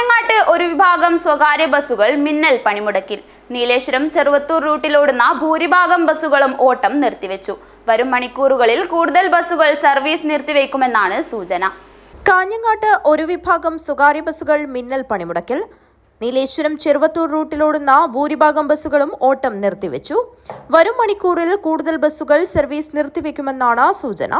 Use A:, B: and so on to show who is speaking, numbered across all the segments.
A: കാഞ്ഞങ്ങാട്ട് ഒരു വിഭാഗം സ്വകാര്യ ബസ്സുകൾ മിന്നൽ പണിമുടക്കിൽ. നീലേശ്വരം ചെറുവത്തൂർ റൂട്ടിലോടുന്ന ഭൂരിഭാഗം ബസ്സുകളും ഓട്ടം നിർത്തിവെച്ചു. വരും മണിക്കൂറുകളിൽ കൂടുതൽ ബസ്സുകൾ സർവീസ് നിർത്തിവെക്കുമെന്നാണ് സൂചന.
B: കാഞ്ഞങ്ങാട്ട് ഒരു വിഭാഗം സ്വകാര്യ ബസ്സുകൾ മിന്നൽ പണിമുടക്കിൽ. നീലേശ്വരം ചെറുവത്തൂർ റൂട്ടിലോടുന്ന ഭൂരിഭാഗം ബസ്സുകളും ഓട്ടം നിർത്തിവെച്ചു. വരും മണിക്കൂറിൽ കൂടുതൽ ബസ്സുകൾ സർവീസ് നിർത്തിവെക്കുമെന്നാണ് സൂചന.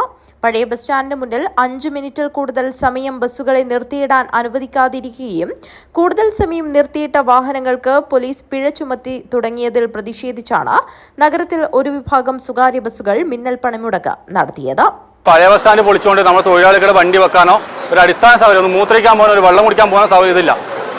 B: പഴയ ബസ് സ്റ്റാൻഡിന് മുന്നിൽ അഞ്ച് മിനിറ്റിൽ കൂടുതൽ സമയം ബസ്സുകളെ നിർത്തിയിടാൻ അനുവദിക്കാതിരിക്കുകയും കൂടുതൽ സമയം നിർത്തിയിട്ട വാഹനങ്ങൾക്ക് പോലീസ് പിഴ ചുമത്തി തുടങ്ങിയതിൽ പ്രതിഷേധിച്ചാണ് നഗരത്തിൽ ഒരു വിഭാഗം സ്വകാര്യ ബസ്സുകൾ മിന്നൽ പണിമുടക്ക് നടത്തിയത്.
C: പഴയ ബസ് സ്റ്റാൻഡ് പൊളിച്ചുകൊണ്ട് നമ്മൾ തൊഴിലാളികളുടെ വണ്ടി വെക്കാനോ ഒരു അടിസ്ഥാന സൗകര്യം മൂത്രിക്കാൻ പോകാനോ ഒരു വെള്ളം കുടിക്കാൻ പോകാൻ സൗകര്യം ഇതില്ല.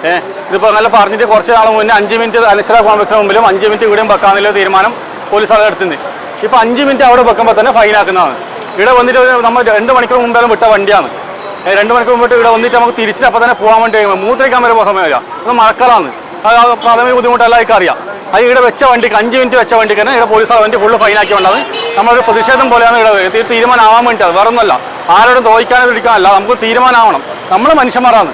C: ഏഹ് ഇതിപ്പോൾ നല്ല പറഞ്ഞിട്ട് കുറച്ച് നാൾ മുന്നേ അഞ്ച് മിനിറ്റ് അനശ്വര കോൺഗ്രസിന് മുമ്പിലും അഞ്ച് മിനിറ്റ് ഇവിടെയും വെക്കാന്നുള്ള തീരുമാനം പോലീസ് അവിടെ എടുത്തിന് ഇപ്പോൾ അഞ്ച് മിനിറ്റ് അവിടെ വെക്കുമ്പോൾ തന്നെ ഫൈൻ ആക്കുന്നതാണ്. ഇവിടെ വന്നിട്ട് നമ്മൾ രണ്ട് മണിക്കൂർ മുമ്പേലും വിട്ട വണ്ടിയാണ്. രണ്ട് മണിക്കൂർ മുമ്പിട്ട് ഇവിടെ വന്നിട്ട് നമുക്ക് തിരിച്ചിട്ട് അപ്പോൾ തന്നെ പോകാൻ വേണ്ടി മൂത്രിക്കാൻ വരെ സമയമില്ല അത് മഴക്കാലമാണ് അത് പ്രാഥമിക ബുദ്ധിമുട്ട് എല്ലാവർക്കും അറിയാം. അത് ഇവിടെ വെച്ച വണ്ടിക്ക് അഞ്ച് മിനിറ്റ് വെച്ച വണ്ടിക്ക് തന്നെ ഇവിടെ പോലീസ് വണ്ടി ഫുള്ള് ഫൈനാക്കി വേണ്ടത് നമ്മളൊരു പ്രതിഷേധം പോലെയാണ് ഇവിടെ തീരുമാനം തീരുമാനമാവാൻ വേണ്ടിയത് വേറെ ഒന്നുമല്ല ആരോടും തോൽക്കാനോ പിടിക്കാനല്ല നമുക്ക് തീരുമാനമാവണം നമ്മൾ മനുഷ്യന്മാരാണ്.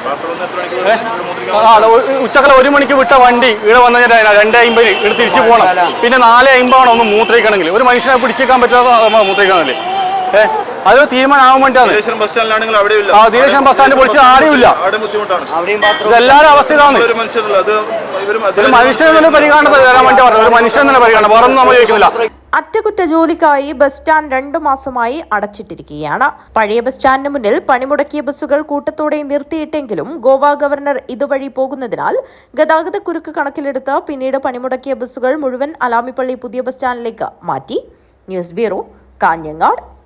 C: ഉച്ചക്കല ഒരു മണിക്ക് വിട്ട വണ്ടി ഇവിടെ വന്നു കഴിഞ്ഞാൽ രണ്ടേ അമ്പതിന് ഇവിടെ തിരിച്ചു പോകണം പിന്നെ നാലേ അമ്പതാണ് ഒന്ന് മൂത്രയിക്കണമെങ്കിൽ. ഒരു മനുഷ്യനെ പിടിച്ചേക്കാൻ പറ്റാതെ മൂത്രയിക്കണമല്ലേ അതൊരു തീരുമാനമാവാൻ വേണ്ടിയാണ്.
D: ബസ് സ്റ്റാൻഡിലാണെങ്കിൽ അവിടെ ഇല്ല.
C: ആ, നീലേശ്വരം ബസ് സ്റ്റാൻഡ് പൊളിച്ച് ആരുമില്ല.
D: അവിടെ ബുദ്ധിമുട്ടാണ്.
C: ഇതെല്ലാവരും അവസ്ഥ ഇതാണ്
D: ഒരു മനുഷ്യരുള്ള അത്
C: ഒരു മനുഷ്യനെന്നുള്ള പരിഗണന തരാൻ വേണ്ടി പറഞ്ഞു ഒരു മനുഷ്യൻ തന്നെ പരിഗണന. വേറെ ഒന്നും നമ്മൾ ചോദിക്കുന്നില്ല
B: അറ്റകുറ്റ ജോലിക്കായി ബസ് സ്റ്റാൻഡ് രണ്ടു മാസമായി അടച്ചിട്ടിരിക്കുകയാണ്. പഴയ ബസ് സ്റ്റാൻഡിന് മുന്നിൽ പണിമുടക്കിയ ബസ്സുകൾ കൂട്ടത്തോടെ നിർത്തിയിട്ടെങ്കിലും ഗോവ ഗവർണർ ഇതുവഴി പോകുന്നതിനാൽ ഗതാഗത കുരുക്ക് കണക്കിലെടുത്ത് പിന്നീട് പണിമുടക്കിയ ബസ്സുകൾ മുഴുവൻ അലാമിപ്പള്ളി പുതിയ ബസ് സ്റ്റാൻഡിലേക്ക് മാറ്റി. News bureau Kanhangad.